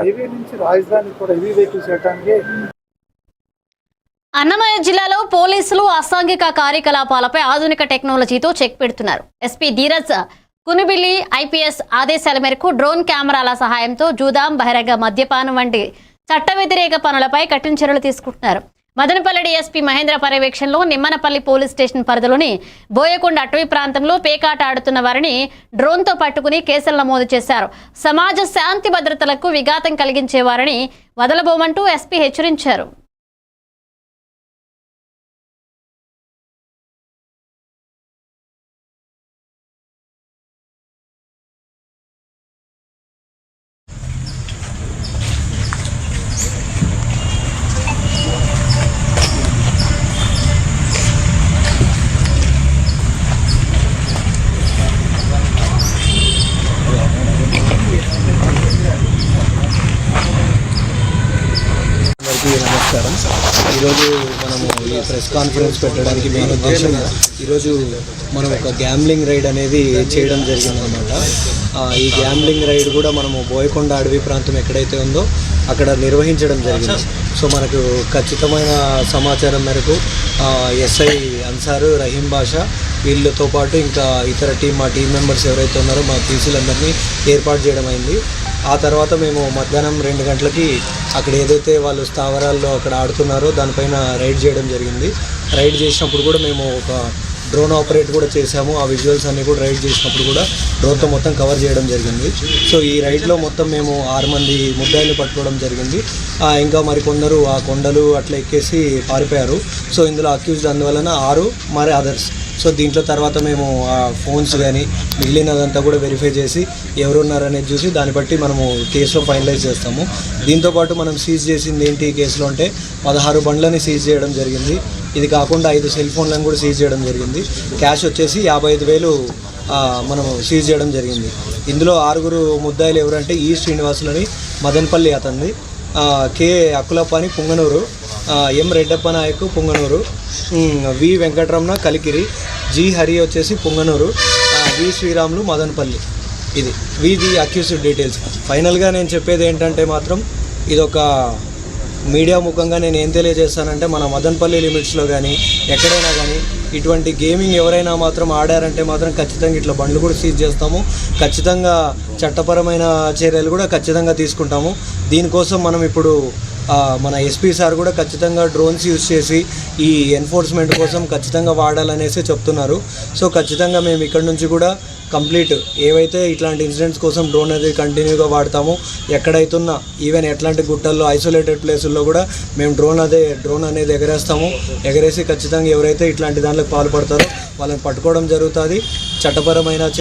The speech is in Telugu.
హైవే నుంచి రాజధాని కూడా హెవీ వెహికల్స్ చేయడానికి అన్నమయ్య జిల్లాలో పోలీసులు అసాంఘిక కార్యకలాపాలపై ఆధునిక టెక్నాలజీతో చెక్ పెడుతున్నారు. ఎస్పీ ధీరజ్ కునిబిల్లి ఐపీఎస్ ఆదేశాల మేరకు డ్రోన్ కెమెరాల సహాయంతో జూదాం బహిరంగ మద్యపానం వంటి చట్ట వ్యతిరేక పనులపై కఠిన చర్యలు తీసుకుంటున్నారు. మదనపల్లి ఎస్పీ మహేంద్ర పర్యవేక్షణలో నిమ్మనపల్లి పోలీస్ స్టేషన్ పరిధిలోని బోయకొండ అటవీ ప్రాంతంలో పేకాట ఆడుతున్న వారిని డ్రోన్తో పట్టుకుని కేసులు నమోదు చేశారు. సమాజ శాంతి భద్రతలకు విఘాతం కలిగించే వారిని వదలబోమంటూ ఎస్పీ హెచ్చరించారు. నమస్కారం ఈరోజు మనము ఈ ప్రెస్ కాన్ఫరెన్స్ పెట్టడానికి మెయిన్ ఉద్దేశం ఈరోజు మనం ఒక గ్యాంబ్లింగ్ రైడ్ అనేది చేయడం జరిగిందనమాట ఈ గ్యాంబ్లింగ్ రైడ్ కూడా మనము బోయకొండ అడవి ప్రాంతం ఎక్కడైతే ఉందో అక్కడ నిర్వహించడం జరిగింది. సో మనకు ఖచ్చితమైన సమాచారం మేరకు ఎస్ఐ అన్సారు రహీం బాషా వీళ్ళతో పాటు ఇంకా ఇతర టీం మా టీం మెంబర్స్ ఎవరైతే ఉన్నారో మా పీసీలందరినీ ఏర్పాటు చేయడం అయింది. ఆ తర్వాత మేము మధ్యాహ్నం రెండు గంటలకి అక్కడ ఏదైతే వాళ్ళు స్థావరాల్లో అక్కడ ఆడుతున్నారో దానిపైన రైడ్ చేయడం జరిగింది. రైడ్ చేసినప్పుడు కూడా మేము ఒక డ్రోన్ ఆపరేట్ కూడా చేసాము ఆ విజువల్స్ అన్ని కూడా రైడ్ చేసినప్పుడు కూడా డ్రోన్తో మొత్తం కవర్ చేయడం జరిగింది. సో ఈ రైడ్లో మొత్తం మేము ఆరు మంది ముద్దాయిలు పట్టుకోవడం జరిగింది. ఇంకా మరికొందరు ఆ కొండలు అట్లా ఎక్కేసి పారిపోయారు. సో ఇందులో అక్యూజ్డ్ అందువలన ఆరు మరి అదర్స్. సో దీంట్లో తర్వాత మేము ఆ ఫోన్స్ కానీ మిగిలినదంతా కూడా వెరిఫై చేసి ఎవరున్నారనేది చూసి దాన్ని బట్టి మనము కేసులో ఫైనలైజ్ చేస్తాము. దీంతోపాటు మనం సీజ్ చేసింది ఏంటి ఈ కేసులో అంటే పదహారు బండ్లని సీజ్ చేయడం జరిగింది. ఇది కాకుండా ఐదు సెల్ ఫోన్లను కూడా సీజ్ చేయడం జరిగింది. క్యాష్ వచ్చేసి యాభై ఐదు వేలు మనము సీజ్ చేయడం జరిగింది. ఇందులో ఆరుగురు ముద్దాయిలు ఎవరంటే ఈ శ్రీనివాసులని మదనపల్లి అతన్ని కే అక్కులప్ప అని పుంగనూరు ఎం రెడ్డప్ప నాయకు పొంగనూరు. వి వెంకటరమణ కలికిరి. జి హరి వచ్చేసి పొంగనూరు. వి శ్రీరాములు మదనపల్లి. ఇది. వీది అక్యూస్డ్ డీటెయిల్స్ ఫైనల్గా నేను చెప్పేది ఏంటంటే మాత్రం ఇదొక మీడియా ముఖంగా నేను ఏం తెలియజేస్తానంటే మన మదన్పల్లి లిమిట్స్లో కానీ ఎక్కడైనా కానీ ఇటువంటి గేమింగ్ ఎవరైనా మాత్రం ఆడారంటే మాత్రం ఖచ్చితంగా ఇట్లా బండ్లు కూడా సీజ్ చేస్తాము. ఖచ్చితంగా చట్టపరమైన చర్యలు కూడా ఖచ్చితంగా తీసుకుంటాము. దీనికోసం మనం ఇప్పుడు మన ఎస్పీ సార్ కూడా ఖచ్చితంగా డ్రోన్స్ యూజ్ చేసి ఈ ఎన్ఫోర్స్మెంట్ కోసం ఖచ్చితంగా వాడాలనేసి చెప్తున్నారు. సో ఖచ్చితంగా మేము ఇక్కడ నుంచి కూడా కంప్లీట్ ఏవైతే ఇట్లాంటి ఇన్సిడెంట్స్ కోసం డ్రోన్ అనేది కంటిన్యూగా వాడతామో ఎక్కడైతున్నా ఈవెన్ ఎట్లాంటి గుట్టల్లో ఐసోలేటెడ్ ప్లేసుల్లో కూడా మేము డ్రోన్ అదే డ్రోన్ అనేది ఎగరేస్తాము. ఎగరేసి ఖచ్చితంగా ఎవరైతే ఇట్లాంటి దాంట్లో పాల్పడతారో వాళ్ళని పట్టుకోవడం జరుగుతుంది. చట్టపరమైన